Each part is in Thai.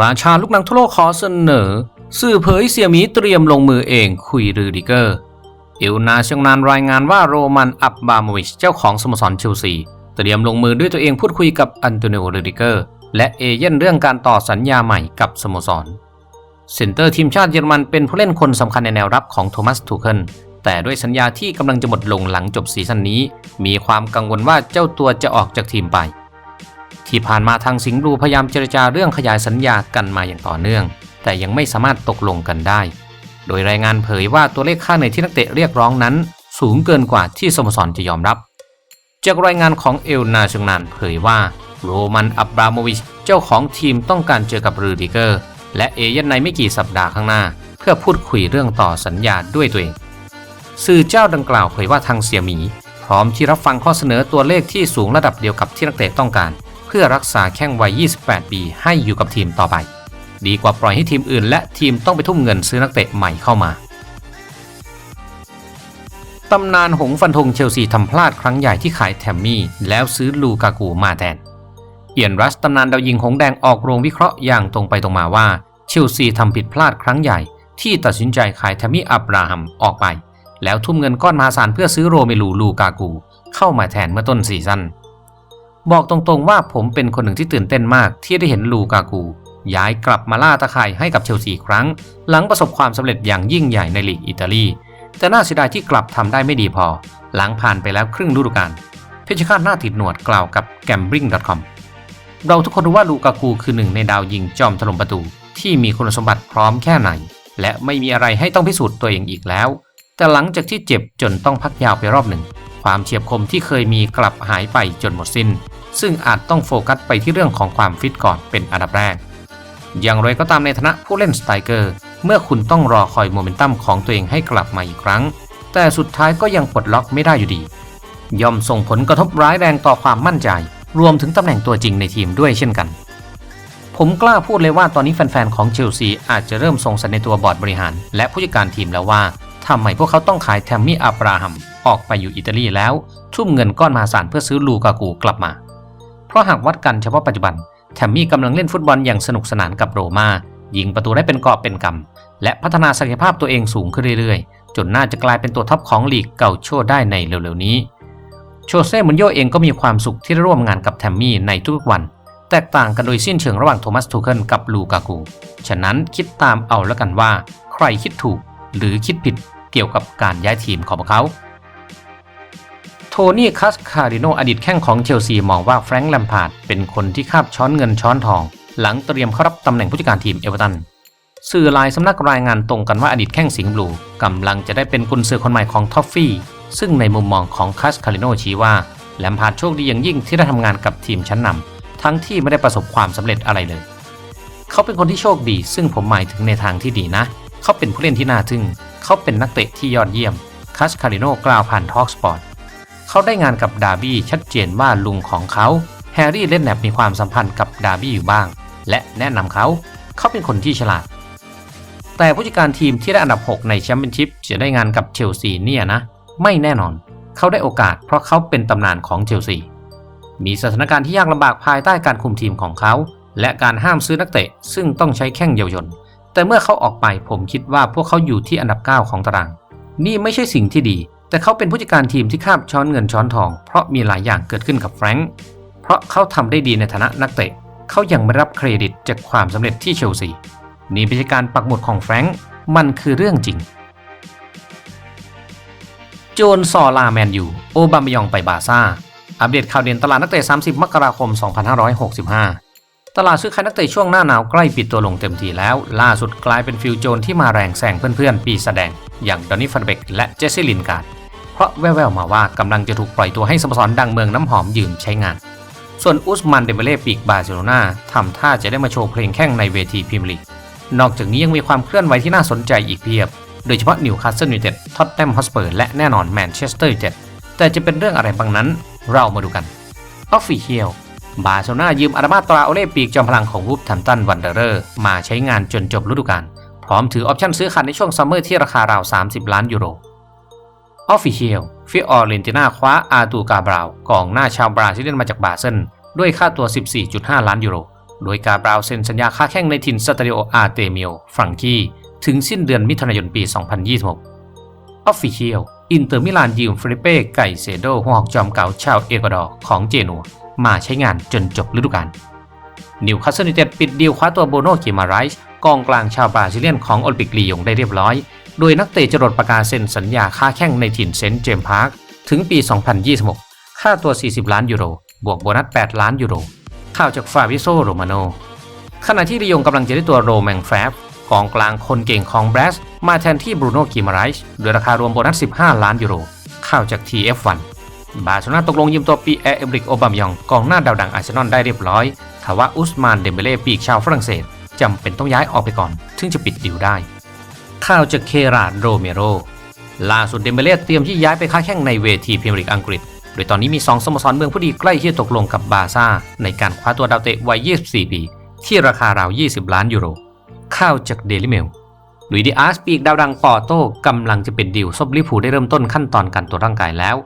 ราชาลูกนังทั่วโลกขอเสนอ สื่อเผยเสี่ยมีเตรียมลงมือเองคุยรือดิเกอร์เอลนาเชียงนานรายงานว่าโรมันอับบาโมวิชเจ้าของสโมสรเชลซีเตรียมลงมือด้วยตัวเองพูดคุยกับอันโตนิโอเรดิเกอร์ และเอเย่นเรื่องการต่อสัญญาใหม่กับสโมสรเซนเตอร์ทีมชาติเยอรมันเป็นผู้เล่นคนสำคัญในแนวรับของโทมัสทูเคิลแต่ด้วยสัญญาที่กำลังจะหมดลงหลังจบซีซั่นนี้ มีความกังวลว่าเจ้าตัวจะออกจากทีมไป ที่ผ่านมาทางสิงห์บลูพยายามเจรจาเรื่องขยายสัญญากันมาอย่างต่อเนื่อง แต่ยังไม่สามารถตกลงกันได้ โดยรายงานเผยว่าตัวเลขค่าเหนื่อยที่นักเตะเรียกร้องนั้น สูงเกินกว่าที่สโมสรจะยอมรับ จากรายงานของเอลนาชงนานเผยว่าโรมันอับราโมวิชเจ้าของทีมต้องการเจอกับรูดิเกอร์ และเอเย่นในไม่กี่สัปดาห์ข้างหน้า เพื่อพูดคุยเรื่องต่อสัญญาด้วยตัวเองสื่อเจ้าดังกล่าวเผยว่าทางเสียหมี พร้อมที่รับฟังข้อเสนอตัวเลขที่สูงระดับเดียวกับที่นักเตะต้องการ พื่อรักษาแข้งวัย 28 ปี ให้อยู่กับทีมต่อไป ดีกว่าปล่อยให้ทีมอื่น และทีมต้องไปทุ่มเงินซื้อนักเตะใหม่เข้ามาตำนานหงส์ฟันธงเชลซีทำพลาดครั้งใหญ่ที่ขายแทมมี่ แล้วซื้อลูกากูมาแทน เอียนรัสตำนานดาวยิงหงแดงออกโรงวิเคราะห์อย่างตรงไปตรงมาว่า เชลซีทำผิดพลาดครั้งใหญ่ที่ตัดสินใจขายแทมมี่อับราฮัมออกไป แล้วทุ่มเงินก้อนมหาศาลเพื่อซื้อโรเมลูลูกากู เข้ามาแทนเมื่อต้นซีซั่น บอกตรงๆว่าผมเป็นคนหนึ่งที่ตื่นเต้นมากที่ได้เห็นลูกากู ย้ายกลับมาล่าตะข่ายให้กับเชลซีครั้ง หลังประสบความสำเร็จอย่างยิ่งใหญ่ในลีกอิตาลี แต่น่าเสียดายที่กลับทำได้ไม่ดีพอ หลังผ่านไปแล้วครึ่งฤดูกาลเพชรฆาตหน้าติดหนวดกล่าวกับ gambling.com เราทุกคนรู้ว่าลูกากูคือหนึ่งในดาวยิงจอมถล่มประตู ที่มีคุณสมบัติพร้อมแค่ไหน และไม่มีอะไรให้ต้องพิสูจน์ตัวเองอีกแล้ว แต่หลังจากที่เจ็บจนต้องพักยาวไปรอบหนึ่ง ความเฉียบคมที่เคยมีกลับหายไปจนหมดสิ้น ซึ่งอาจต้องโฟกัสไปที่เรื่องของความฟิตก่อนเป็นอันดับแรก อย่างไรก็ตามในฐานะผู้เล่นสไตรเกอร์ เมื่อคุณต้องรอคอยโมเมนตัมของตัวเองให้กลับมาอีกครั้ง แต่สุดท้ายก็ยังปลดล็อกไม่ได้อยู่ดี ย่อมส่งผลกระทบร้ายแรงต่อความมั่นใจ รวมถึงตำแหน่งตัวจริงในทีมด้วยเช่นกัน ผมกล้าพูดเลยว่าตอนนี้แฟนๆของเชลซีอาจจะเริ่มสงสัยในตัวบอร์ดบริหาร และผู้จัดการทีมแล้วว่าทำไมพวกเขาต้องขายแทมมี่อับราฮัมออกไปอยู่อิตาลีแล้ว ทุ่มเงินก้อนมหาศาลเพื่อซื้อลูกากูกลับมา ราะหากวัดกันเฉพาะปัจจุบันแทมมี่กำลังเล่นฟุตบอลอย่างสนุกสนานกับโรมายิงประตูได้เป็นกอบเป็นกำและพัฒนาศักยภาพตัวเองสูงขึ้นเรื่อยๆ จนน่าจะกลายเป็นตัวท็อปของลีกเก่าโชได้ในเร็วๆนี้ โชเซ่มุนโยเองก็มีความสุขที่ได้ร่วมงานกับแทมมี่ในทุกๆวัน แตกต่างกันโดยสิ้นเชิงระหว่างโทมัสทูเคิลกับลูกากูฉะนั้นคิดตามเอาแล้วกันว่า ใครคิดถูกหรือคิดผิดเกี่ยวกับการย้ายทีมของเขา โทนี่คัสคาริโนอดีตแข้งของเชลซีมองว่าแฟรงค์แลมพาร์ดเป็นคนที่คาบช้อนเงินช้อนทอง หลังเตรียมเข้ารับตำแหน่งผู้จัดการทีมเอเวอร์ตันสื่อหลายสำนักรายงานตรงกันว่าอดีตแข้งสิงห์บลูกำลังจะได้เป็นกุนซือคนใหม่ของทอฟฟี่ ซึ่งในมุมมองของคัสคาริโนชี้ว่าแลมพาร์ดโชคดีอย่างยิ่งที่ได้ทำงานกับทีมชั้นนำทั้งที่ไม่ได้ประสบความสำเร็จอะไรเลย เขาเป็นคนที่โชคดี ซึ่งผมหมายถึงในทางที่ดีนะ เขาเป็นผู้เล่นที่น่าทึ่ง เขาเป็นนักเตะที่ยอดเยี่ยมคัสคาริโนกล่าวผ่านทอล์กสปอร์ต เขาได้งานกับดาร์บี้ชัดเจนว่าลุงของเขาแฮร์รี่เล่นแนบมีความสัมพันธ์กับดาร์บี้อยู่บ้าง และแนะนำเขาเขาเป็นคนที่ฉลาด แต่ผู้จัดการทีมที่ได้อันดับ 6 ในแชมเปี้ยนชิพจะได้งานกับเชลซีเนี่ยนะ ไม่แน่นอน เขาได้โอกาสเพราะเขาเป็นตำนานของเชลซีมีสถานการณ์ที่ยากลำบากภายใต้การคุมทีมของเขา และการห้ามซื้อนักเตะ ซึ่งต้องใช้แข้งเยาวชนแต่เมื่อเขาออกไปผมคิดว่าพวกเขาอยู่ที่อันดับ 9 ของตาราง นี่ไม่ใช่สิ่งที่ดี แต่เขาเป็นผู้จัดการทีมที่คาบช้อนเงินช้อนทอง เพราะมีหลายอย่างเกิดขึ้นกับแฟรงค์เพราะเขาทำได้ดีในฐานะนักเตะเขายังไม่รับเครดิตจากความสำเร็จที่เชลซีนี่ไม่ใช่การปักหมุดของแฟรงค์มันคือเรื่องจริง โจนซอลาแมนยูโอบามยองไปบาซ่าอัปเดตข่าวเด่นตลาดนักเตะ 30 มกราคม 2565 ตลาดซื้อขายนักเตะช่วงหน้าหนาวใกล้ปิดตัวลงเต็มทีแล้ว ล่าสุดกลายเป็นฟิลโจนที่มาแรงแซงเพื่อนๆ ปีแสดง อย่างดอนนี่ฟันเบกและเจสซี่ลินการ์ดเพราะแว่วๆมาว่ากำลังจะถูกปล่อยตัวให้สโมสรดังเมืองน้ำหอมยืมใช้งาน ส่วนอุสมันเดเบเล่ปีกบาร์เซโลนาทำท่าจะได้มาโชว์เพลงแข่งในเวทีพรีเมียร์ลีกนอกจากนี้ยังมีความเคลื่อนไหวที่น่าสนใจอีกเพียบ โดยเฉพาะนิวคาสเซิลยูไนเต็ดท็อตแนมฮอสเปอร์และแน่นอนแมนเชสเตอร์ยูไนเต็ดแต่จะเป็นเรื่องอะไรบางนั้นเรามาดูกันออฟฟิเชียล บาร์เซโลนายืมอารามาตราโอเล่ปีกจอมพลังของวูฟแฮมตันวันเดอร์มาใช้งานจนจบฤดูกาลพร้อมถือออปชั่นซื้อขาดในช่วงซัมเมอร์ที่ราคาราว 30 ล้านยูโรออฟฟิเชียลฟิออร์เรนตินาคว้าอาตูกาบราวกองหน้าชาวบราซิเลียนมาจากบาเซนด้วยค่าตัว 14.5 ล้านยูโร โดยกาบราวเซ็นสัญญาค้าแข่งในถิ่นสตาดิโออาร์เตมิโอฟรังกีถึงสิ้นเดือนมิถุนายนปี 2026 Official อินเตอร์มิลานยืมฟริเป้ไก่เซโดหัวหอกจอมเก่าชาวเอกวาดอร์ของเจนัว มาใช้งานจนจบฤดูกาลนิวคาสเซิลยูไนเต็ดปิดดีลคว้าตัวโบโนกิมาไรส์กองกลางชาวบราซิเลียนของโอลิมปิกลียงได้เรียบร้อย โดยนักเตะจรดประกาศเซ็นสัญญาค้าแข่งในถิ่นเซนต์เจมส์พาร์คถึงปี 2026 ค่าตัว 40 ล้านยูโร บวกโบนัส 8 ล้านยูโร ข่าวจากฟาบิโซโรมาโน ขณะที่ลียงกำลังจะได้ตัวโรแมงแฟบกองกลางคนเก่งของแบรสมาแทนที่บรูโน่กิมาไรช์ด้วยราคารวมโบนัส 15 ล้านยูโร ข่าวจาก TF1 บาร์เซโลนาตกลงยืมตัวปีแอร์เอบริกโอบามยองกองหน้าดาวดังอาร์เซนอลได้เรียบร้อยทว่าอุสมานเดมเบเล่ปีกชาวฝรั่งเศสจำเป็นต้องย้ายออกไปก่อน ถึงจะปิดดิวได้ข่าวจากเคราดโรเมโรล่าสุดเดมเบเล่เตรียมที่ย้ายไปค้าแข่งในเวทีพรีเมียร์ลีกอังกฤษ โดยตอนนี้มี 2 สโมสรเมืองผู้ดีใกล้ที่จะตกลงกับบาซ่า ในการคว้าตัวดาวเตะวัย 24 ปี ที่ราคาราว 20 ล้านยูโรข่าวจากเดลิเมลลุยดิอาร์สปีกดาวดังปอโต้กำลังจะเป็นดีลซบลิฟูได้เริ่มต้นขั้นตอนการตรวจร่างกายแล้ว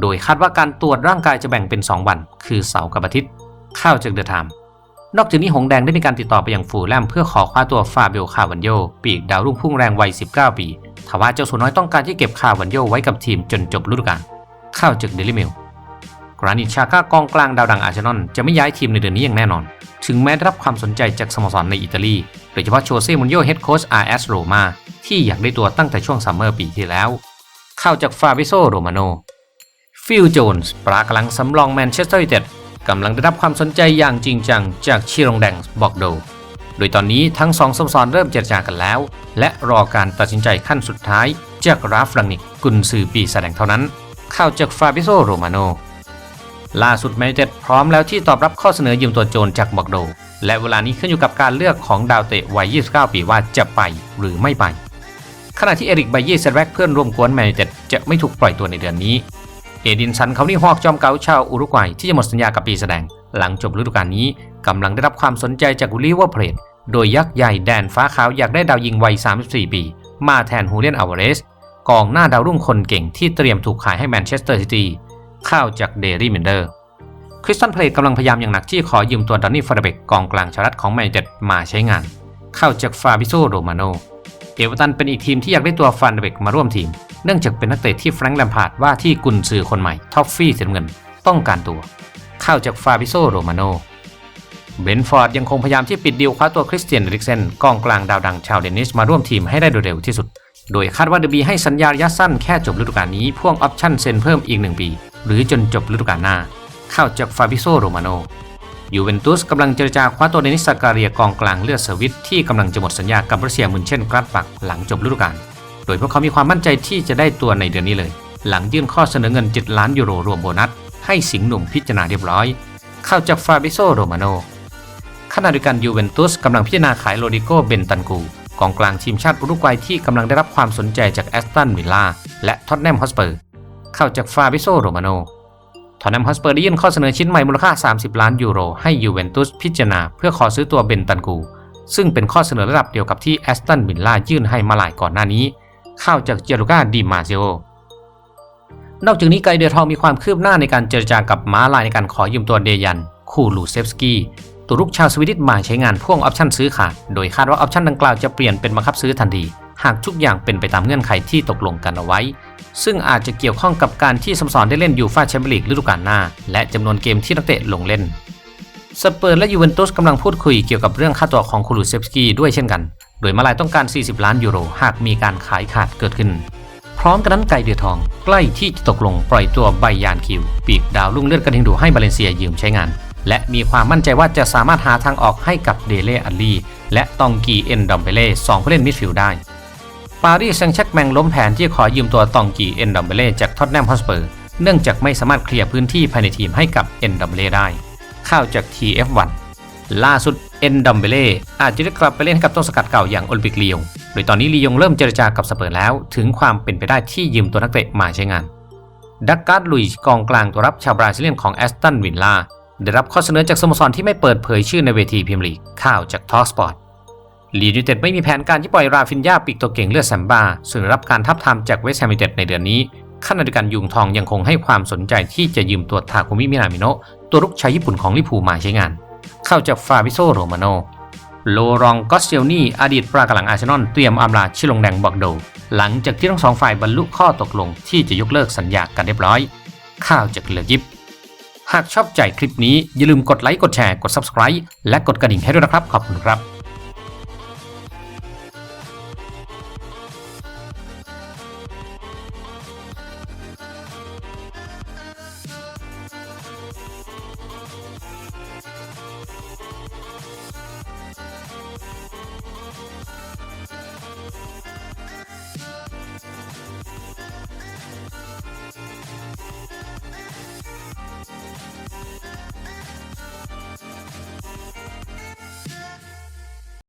โดยคาดว่าการตรวจร่างกายจะแบ่งเป็น 2 วัน คือเสาร์กับอาทิตย์ข่าวจากเดอะไทม์นอกจากนี้หงแดงได้มีการติดต่อไปยังฟูแลมเพื่อขอคว้าตัวฟาเบลคาวันโย ปีกดาวรุ่งพุ่งแรงวัย 19 ปีทว่าเจ้าสัวน้อยต้องการที่เก็บคาวันโยไว้กับทีมจนจบฤดูกาลข่าวจากเดลิเมลกรานิชาก้ากองกลางดาวดังอาร์เซนอลจะไม่ย้ายทีมในเดือนนี้อย่างแน่นอน ถึงแม้ได้รับความสนใจจากสโมสรในอิตาลี โดยเฉพาะโชเซ่มุนโยเฮดโค้ชอาร์เอสโรมาที่อยากได้ตัวตั้งแต่ช่วงซัมเมอร์ปีที่แล้วข่าวจากฟาบิโซโรมาโน ฟิลโจนส์ปรากำลังสำรองแมนเชสเตอร์ยูไนเต็ดกำลังได้รับความสนใจอย่างจริงจังจากชิรงแดงบอกโด โดยตอนนี้ทั้งสองสโมสรเริ่มเจรจากันแล้ว และรอการตัดสินใจขั้นสุดท้ายจากราฟรังนิกกุนซือปีแสดงเท่านั้น ข่าวจากฟาบิโซโรมาโนล่าสุดแมนยูไนเต็ดพร้อมแล้วที่ตอบรับข้อเสนอยืมตัวโจนจากบอกโด และเวลานี้ขึ้นอยู่กับการเลือกของดาวเตะวัย 29 ปีว่าจะไปหรือไม่ไป ขณะที่เอริกไบเย่เซแร็กเพื่อนร่วมกวนแมนยูไนเต็ดจะไม่ถูกปล่อยตัวในเดือนนี้ เอดินสันเขานี่ฮอกจอมเก๋าชาวอุรุกวัยที่จะหมดสัญญากับปีแสดง หลังจบฤดูกาลนี้กำลังได้รับความสนใจจากลิเวอร์เพลดโดยยักษ์ใหญ่แดนฟ้าขาวอยากได้ดาวยิงวัย 34 ปี มาแทนฮูเลียนอลวาเรสกองหน้าดาวรุ่งคนเก่งที่เตรียมถูกขายให้แมนเชสเตอร์ซิตี้ข่าวจากเดลี่เมนเดอร์คริสตันเพลย์กำลังพยายามอย่างหนักที่ขอยืมตัวดอนนี่ฟาร์เบกกองกลางชารัฐของแมนยูไนเต็ดมาใช้งาน เข้าจากฟาบิโซโรมาโนเอเวอร์ตันเป็นอีกทีมที่อยากได้ตัวฟาร์เบกมาร่วมทีม เนื่องจากเป็นนักเตะที่แฟรงค์แลมพาร์ดว่าที่กุนซือคนใหม่ท็อฟฟี่เสียเงิน ต้องการตัว เข้าจากฟาบิโซโรมาโนเบนฟอร์ดยังคงพยายามที่ปิดดีลคว้าตัวคริสเตียนเอริกเซนกองกลางดาวดังชาวเดนิสมาร่วมทีมให้ได้โดยเร็วที่สุด โดยคาดว่าเดบีให้สัญญาระยะสั้นแค่จบฤดูกาลนี้พ่วงออปชั่นเซ็นเพิ่มอีกหนึ่งปี หรือจนจบฤดูกาลหน้า เข้าจากฟาบิโซโรมาโนยูเวนตุสกำลังเจรจาคว้าตัวเดนิสซาการียกองกลางเลือดสวิตที่กำลังจะหมดสัญญากับรัสเซียมุนเช่นกรัดปักหลังจบฤดูกาล โดยพวกเขามีความมั่นใจที่จะได้ตัวในเดือนนี้เลย หลังยื่นข้อเสนอเงิน 7 ล้านยูโรรวมโบนัส ให้สิงห์หนุ่มพิจารณาเรียบร้อย เข้าจากฟาบิโซโรมาโนขณะเดียวกันยูเวนตุสกำลังพิจารณาขายโรดิโกเบนตันกูกองกลางทีมชาติอุรุกวัยที่กำลังได้รับความสนใจจากแอสตันวิลล่าและท็อตแนมฮอสเปอร์เข้าจากฟาบิโซโรมาโนทอนแนมฮอสเปอร์ได้ยื่นข้อเสนอชิ้นใหม่มูลค่า 30 ล้านยูโรให้ยูเวนตุสพิจารณาเพื่อขอซื้อตัวเบนตันกู ซึ่งเป็นข้อเสนอระดับเดียวกับที่แอสตันวิลล่ายื่นให้มาหลายก่อนหน้านี้ ข้าจากเจลูกาดิมาเซโอนอกจากนี้ไกเดอทองมีความคืบหน้าในการเจรจากับม้าลายในการขอยืมตัวเดยัน คูลูเซฟสกี้ตัวรุกชาวสวีดิชมาใช้งานพ่วงออปชั่นซื้อขาด โดยคาดว่าออปชั่นดังกล่าวจะเปลี่ยนเป็นบังคับซื้อทันที หากทุกอย่างเป็นไปตามเงื่อนไขที่ตกลงกันเอาไว้ ซึ่งอาจจะเกี่ยวข้องกับการที่สมสรได้เล่นยูฟ่าแชมเปี้ยนลีกฤดูกาลหน้า และจำนวนเกมที่นักเตะลงเล่นสเปอร์และยูเวนตุสกำลังพูดคุยเกี่ยวกับเรื่องค่าตัวของคูลูเซฟสกี้ด้วยเช่นกัน โดยมาลายต้องการ 40 ล้านยูโร หากมีการขายขาดเกิดขึ้น พร้อมกันนั้นไก่เดือทอง ใกล้ที่จะตกลงปล่อยตัวไบยานคิว ปีกดาวรุ่งเลือดกระทิงดูให้บาเลนเซียยืมใช้งาน และมีความมั่นใจว่าจะสามารถหาทางออกให้กับเดเล่อัลลีและตองกีเอ็นดอมเบเล่สองผู้เล่นมิดฟิลด์ได้ปารีสแซงต์แชร์กแมงล้มแผนที่ขอยืมตัวตองกีเอ็นดอมเบเล่จากท็อตแนมฮอสเปอร์ เนื่องจากไม่สามารถเคลียร์พื้นที่ภายในทีมให้กับเอ็นดอมเบเล่ได้ข่าวจาก TF1 ล่าสุด เอนดอมเบเล่อาจจะได้กลับไปเล่นกับต้นสกัดเก่าอย่างโอลิมปิกลียงโดยตอนนี้ลียงเริ่มเจรจากับสเปอร์แล้ว ถึงความเป็นไปได้ที่ยืมตัวนักเตะมาใช้งาน ดักการ์ดลุยกองกลางตัวรับชาวบราซิเลียนของแอสตันวินล่าได้รับข้อเสนอจากสโมสรที่ไม่เปิดเผยชื่อในเวทีพรีเมียร์ลีกข่าวจากทอสปอร์ตลีดยูเต็ดไม่มีแผนการที่ปล่อยราฟินยาปีกตัวเก่งเลือดแซมบาซึ่งได้รับการทับทามจากเวสต์แฮมยูเต็ดในเดือนนี้ขณะเดียวกันยุงทองยังคงให้ความสนใจที่จะยืมตัวทาคุมิมินามิโนะตัวรุกชายญี่ปุ่นของลิพูมาใช้งาน เข้าจากฟาบิโซโรมาโนโลรองกอสเซลนี่อดีตปรากหลังอาร์เซนอลเตรียมอำลาชิลงแดงบอกโด หลังจากที่ทั้งสองฝ่ายบรรลุข้อตกลงที่จะยกเลิกสัญญากันเรียบร้อย ข่าวจากเลือกิบหากชอบใจคลิปนี้อย่าลืมกดไลค์กดแชร์กด Subscribe และกดกระดิ่งให้ด้วยนะครับ ขอบคุณครับ